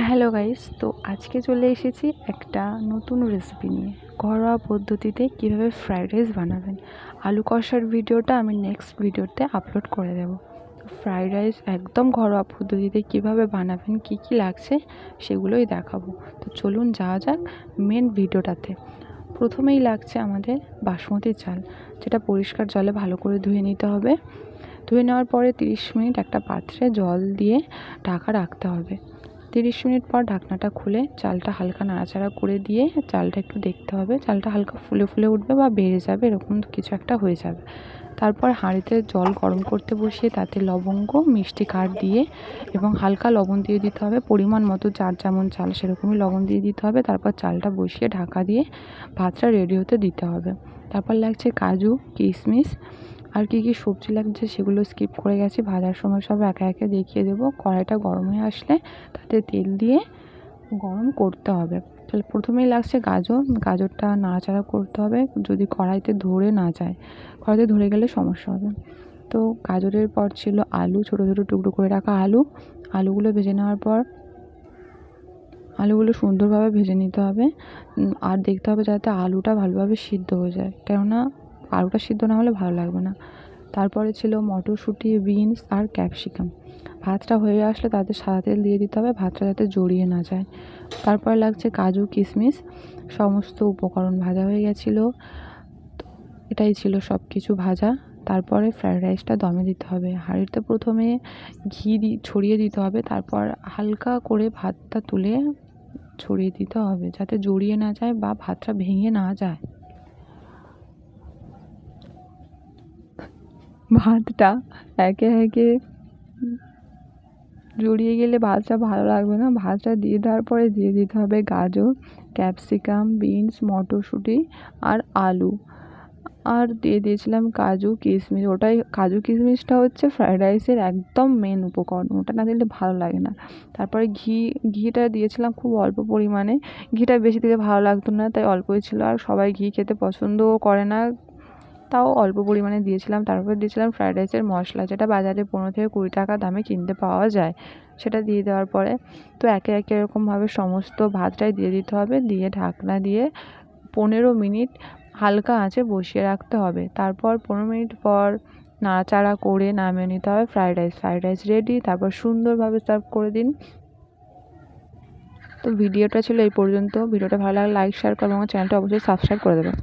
Hello guys তো আজকে চলে এসেছি একটা নতুন রেসিপি নিয়ে। ঘরোয়া পদ্ধতিতে কীভাবে ফ্রাইড রাইস বানাবেন। আলু কষার ভিডিওটা আমি নেক্সট ভিডিওতে আপলোড করে দেবো। ফ্রাইড রাইস একদম ঘরোয়া পদ্ধতিতে কীভাবে বানাবেন, কি কি লাগছে সেগুলোই দেখাবো। তো চলুন যাওয়া যাক মেন ভিডিওটাতে। প্রথমেই লাগছে আমাদের বাসমতি চাল, যেটা পরিষ্কার জলে ভালো করে ধুয়ে নিতে হবে। ধুয়ে নেওয়ার পরে তিরিশ মিনিট একটা পাত্রে জল দিয়ে ঢাকা রাখতে হবে। তিরিশ মিনিট পর ঢাকনাটা খুলে চালটা হালকা নাড়াচাড়া করে দিয়ে চালটা একটু দেখতে হবে। চালটা হালকা ফুলে ফুলে উঠবে বা বেড়ে যাবে, এরকম কিছু একটা হয়ে যাবে। তারপর হাঁড়িতে জল গরম করতে বসিয়ে তাতে লবঙ্গ, মিষ্টি কাঠ দিয়ে এবং হালকা লবণ দিয়ে দিতে হবে। পরিমাণ মতো চার যেমন চাল, সেরকমই লবণ দিয়ে দিতে হবে। তারপর চালটা বসিয়ে ঢাকা দিয়ে ভাতটা রেডি হতে দিতে হবে। তারপর লাগছে কাজু কিশমিশ আর কী কী সবজি লাগছে সেগুলো স্কিপ করে গেছি। ভাজার সময় সব একে একে দেখিয়ে দেবো। কড়াইটা গরম হয়ে আসলে তাতে তেল দিয়ে গরম করতে হবে। তাহলে প্রথমেই লাগছে গাজর, গাজরটা নাড়াচাড়া করতে হবে। যদি কড়াইতে ধরে না যায়, কড়াইতে ধরে গেলে সমস্যা হবে। তো গাজরের পর ছিল আলু, ছোটো ছোটো টুকরো করে রাখা আলু। আলুগুলো ভেজে নেওয়ার পর আলুগুলো সুন্দরভাবে ভেজে নিতে হবে। আর দেখতে হবে যাতে আলুটা ভালোভাবে সিদ্ধ হয়ে যায়। কেননা আলুটা সিদ্ধ না হলে ভালো লাগবে না। তারপরে ছিল মটরশুঁটি, বিনস আর ক্যাপসিকাম। ভাতটা হয়ে আসলে তাতে সাদা তেল দিয়ে দিতে হবে, ভাতটা যাতে জড়িয়ে না যায়। তারপর লাগছে কাজু কিশমিশ সমস্ত উপকরণ ভাজা হয়ে গেছিল। এটাই ছিল সব কিছু ভাজা। তারপরে ফ্রায়েড রাইসটা দমে দিতে হবে। হাঁড়িতে প্রথমে ঘি ছড়িয়ে দিতে হবে। তারপর হালকা করে ভাতটা তুলে ছড়িয়ে দিতে হবে, যাতে জড়িয়ে না যায় বা ভাতটা ভেঙে না যায়। ভাতটা একে একে জড়িয়ে গেলে ভাতটা ভালো লাগবে না। ভাতটা দিয়ে দেওয়ার পরে দিয়ে দিতে হবে গাজর, ক্যাপসিকাম, বিনস, মটরশুঁটি আর আলু। আর দিয়ে দিয়েছিলাম কাজু কিশমিশ। ওটাই কাজু কিশমিশটা হচ্ছে ফ্রায়েড রাইসের একদম মেন উপকরণ। ওটা না দিলে ভালো লাগে না। তারপরে ঘি, ঘিটা দিয়েছিলাম খুব অল্প পরিমাণে। ঘিটা বেশি দিলে ভালো লাগতো না, তাই অল্পই ছিল। আর সবাই ঘি খেতে পছন্দও করে না। তাও অল্প পরিমাণে দিয়েছিলাম। তারপর দিয়েছিলাম ফ্রায়েড রাইসের মশলা, যেটা বাজারে পনেরো থেকে কুড়ি টাকা দামে কিনতে পাওয়া যায়। সেটা দিয়ে দেওয়ার পরে তো একে একে এরকমভাবে সমস্ত ভাতটাই দিয়ে দিতে হবে। দিয়ে ঢাকনা দিয়ে পনেরো মিনিট হালকা আঁচে বসিয়ে রাখতে হবে। তারপর পনেরো মিনিট পর নাড়াচাড়া করে নামিয়ে নিতে হবে fried rice fried rice ready তারপর সুন্দরভাবে সার্ভ করে দিন। তো ভিডিওটা ছিল এই পর্যন্ত। ভিডিওটা ভালো লাগলে লাইক শেয়ার করবেন এবং চ্যানেলটা অবশ্যই সাবস্ক্রাইব করে দেবেন।